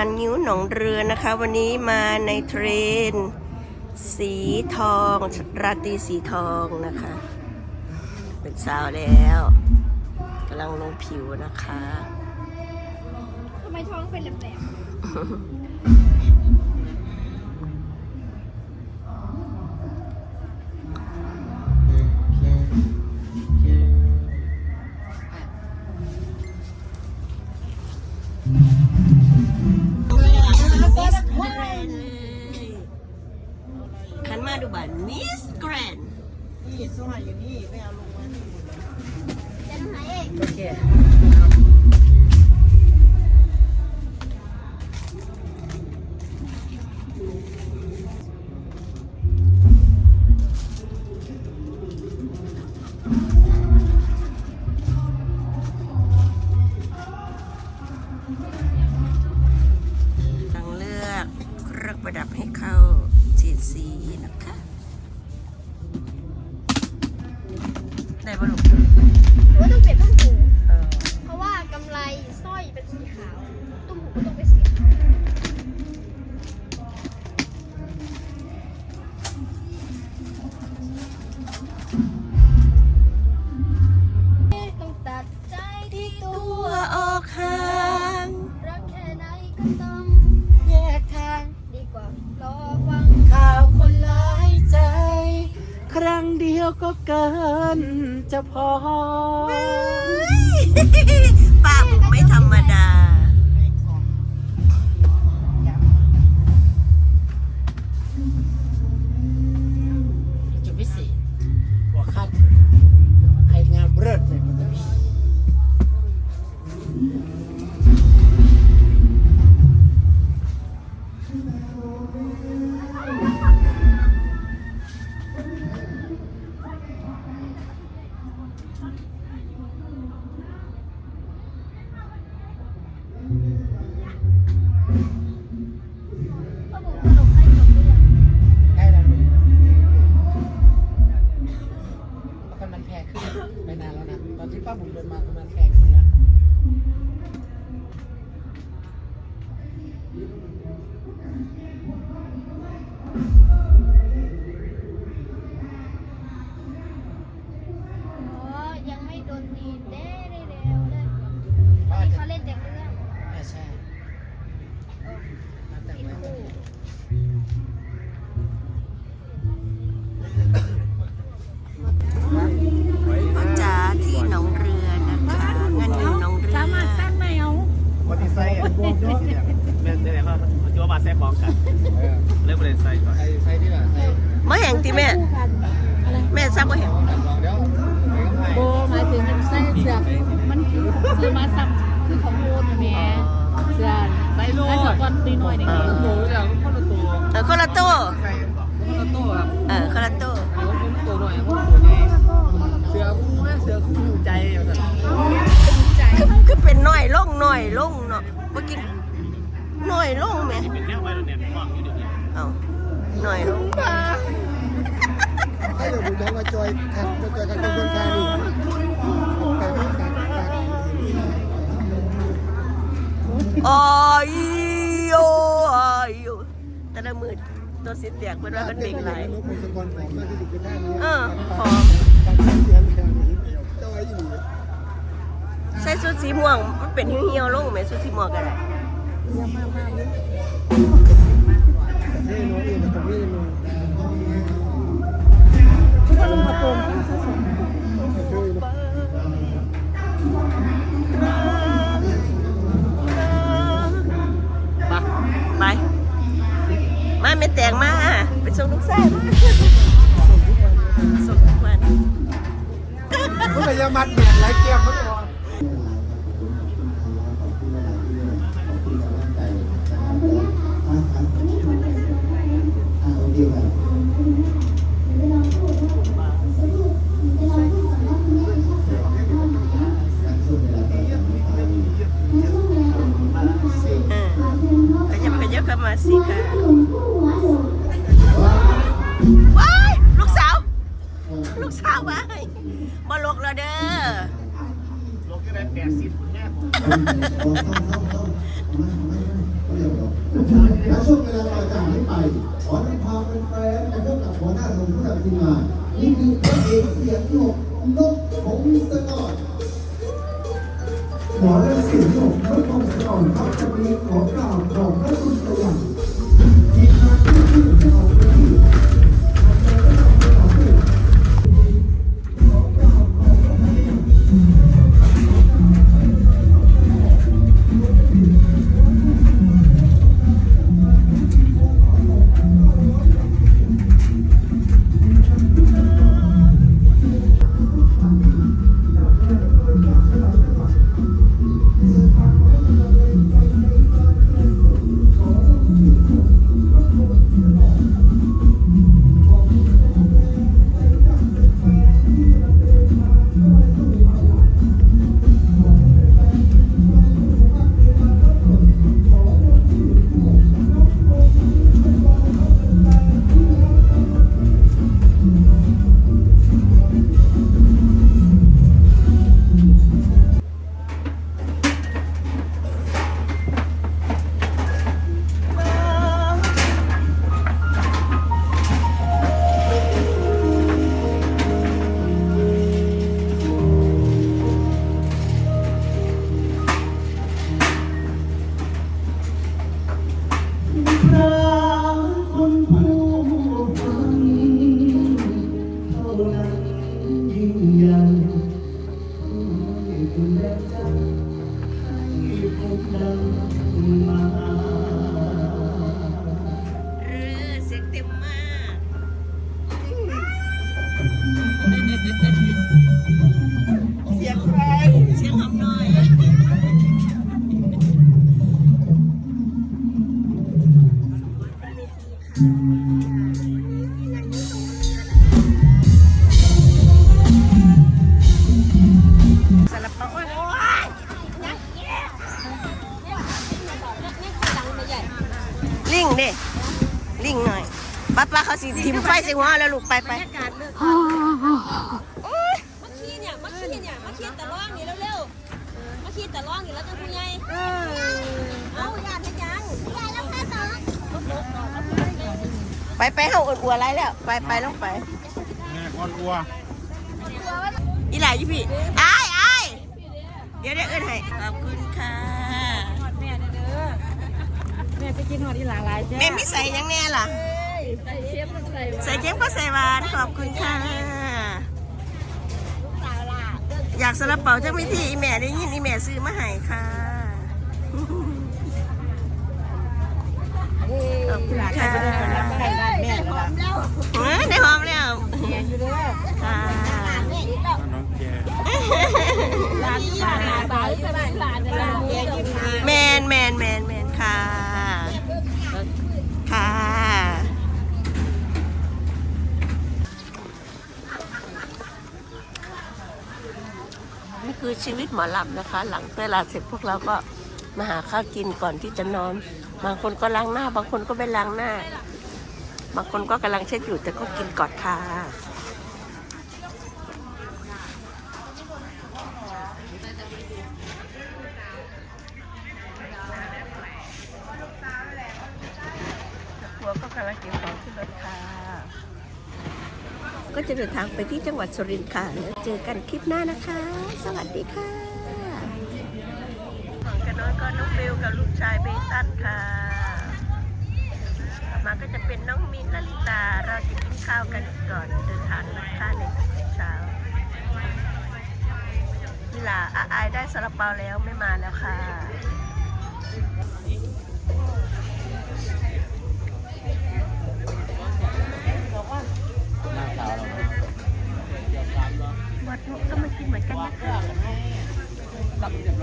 านงิ้วหนองเรือนะคะ วันนี้มาในเทรน สีทอง ราตรีสีทองนะคะ เป็นสาวแล้วกำลังลงผิวนะคะทำไมท้องเป็นแหลม มาดูบัตรมิสแกรนนี่สมัยอยู่นี่ไม่เอาลงมานี่ๆจะหายเองโอเค ก็เกินจะพอ คิดว่าบาแซ่บองกันเริ่มเลยไส้ก่อนใส่ใส่ที่ไหนใส่มาแห่งที่แม่ แม่ทราบว่าแห่งลองเดี๋ยวไปกับใครโบหมายถึงไส้เสือกมันซื้อมาซ้ำคือของโบนแหม่เสือกไส้ลูกไส้สก้อนตีหน่อยหนึงเองหมูอย่างคนละตัวเออคนละตัวไส้คนละตัวครับเออคนละตัวเดี๋ยวผมตัวหน่อยผมตัวใหญ่เสือคู่แม่เสือคู่ใจอย่างนั้นคือคือเป็นน้อยลงน้อยลงเนาะเมื่อกี้ น้อยลงไหมเป็นแนวไวโรเน็ตห้องอยู่เดี๋ยวนี้เอาน้อยลงถ้าอยู่บุญท้องก็จอยขัดก็จอยกันเป็นคนแค่นี้แต่ไม่ขัดขัดออยโอออยโอแต่ละมือตัวสิเตียกเพื่อนว่าเป็นเด็กไหลายลูกเป็นสกอนของมาที่สุดเป็นท่านี้เออพร้อมการเสียงแรงนี้เดียวจอยอยู่ใส่ชุดสีม่วงมันเป็นเหี่ยวๆลงไหมชุดสีม่วงกัน ไปไป มาไม่แต่งมา ไปส่งลูกชายมาส่งทุกวันมันก็ยังมัดแหลายเกียร์มันก่อนาสิกาว้ายลูกสาว ลูกสาวว้ายมาลกแล้วเด้อลกก็ได้แปดสิบแน่ถ้าช่วงเวลาเราจะไม่ไปขอให้คาเป็นแฟนกับพวกหัวหน้าสมผู้นทีมงานนี่คือ สีทิมไฟใส่หัวแล้วลูกไปไปมาขี้เนี่ยมาขี้เนี่ยมาขี้แต่ร้องนี่เร็วๆมาขี้แต่ร้องนี่แล้วจังคุณยายเอาญาติให้ยังยายแล้วแค่สองไปไปเฮาอดอัวไรแล้วไปไปลงไปแม่ก้อนอัวอีหลายยี่พี่ไอ้ไอ้ายเดี๋ยวได้เอิ้นให้ขอบคุณค่ะแม่เด้อแม่ไปกินหอดที่หลาหลายจ้ะแม่ไม่ใส่หยังแน่ล่ะ ใส่เชฟมันใส่ใส่เค็มก็ใส่หวานขอบคุณค่ะ อยากสลับเป๋าจังวิธีอีแม่ได้ยินอีแม่ซื้อมาให้ค่ะขอบคุณค่ะ คือชีวิตหมอลำนะคะ หลังเวลาเสร็จพวกเราก็มาหาข้าวกินก่อนที่จะนอน บางคนก็ล้างหน้า บางคนก็ไม่ล้างหน้า บางคนก็กำลังเช็ดอยู่แต่ก็กินก่อนค่ะ ครัวก็กำลังเก็บของขึ้นรถค่ะ ก็จะเดินทางไปที่จังหวัดสุรินทร์ค่ะ แล้วเจอกันคลิปหน้านะคะ สวัสดีค่ะของกันน้อยก็น้องเบลกับลูกชายเบตันค่ะ มาก็จะเป็นน้องมินลลิตา เราจะกินข้าวกันก่อนเดินทางนะคะในเช้าเวลาอาอายได้สลับเปาแล้วไม่มาแล้วค่ะ วัดนกก็มากินเหมือนกันนะคะ